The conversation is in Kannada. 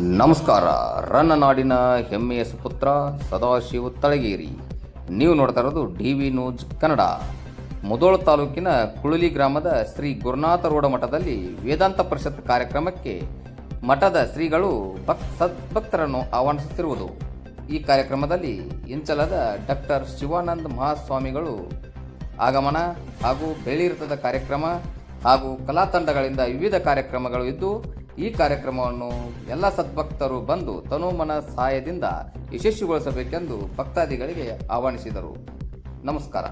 ನಮಸ್ಕಾರ. ರನ್ನ ನಾಡಿನ ಹೆಮ್ಮೆಯ ಸುಪುತ್ರ ಸದಾಶಿವ ತಳಗೇರಿ. ನೀವು ನೋಡ್ತಾ ಇರೋದು D V news Kannada. Mudhol ತಾಲೂಕಿನ ಕುಳಲಿ ಗ್ರಾಮದ ಶ್ರೀ ಗುರುನಾಥ ರೋಡ ಮಠದಲ್ಲಿ ವೇದಾಂತ ಪರಿಷತ್ ಕಾರ್ಯಕ್ರಮಕ್ಕೆ ಮಠದ ಶ್ರೀಗಳು ಭಕ್ ಸದ್ಭಕ್ತರನ್ನು ಆಹ್ವಾನಿಸುತ್ತಿರುವುದು. ಈ ಕಾರ್ಯಕ್ರಮದಲ್ಲಿ ಇಂಚಲದ ಡಾಕ್ಟರ್ ಶಿವಾನಂದ ಮಹಾಸ್ವಾಮಿಗಳು ಆಗಮನ ಹಾಗೂ ಬೆಳ್ಳಿರಥದ ಕಾರ್ಯಕ್ರಮ ಹಾಗೂ ಕಲಾತಂಡಗಳಿಂದ ವಿವಿಧ ಕಾರ್ಯಕ್ರಮಗಳು ಇದ್ದು ಈ ಕಾರ್ಯಕ್ರಮವನ್ನು ಎಲ್ಲ ಸದ್ಭಕ್ತರು ಬಂದು ತನುಮನ ಸಹಾಯದಿಂದ ಯಶಸ್ವಿಗೊಳಿಸಬೇಕೆಂದು ಭಕ್ತಾದಿಗಳಿಗೆ ಆಹ್ವಾನಿಸಿದರು. ನಮಸ್ಕಾರ.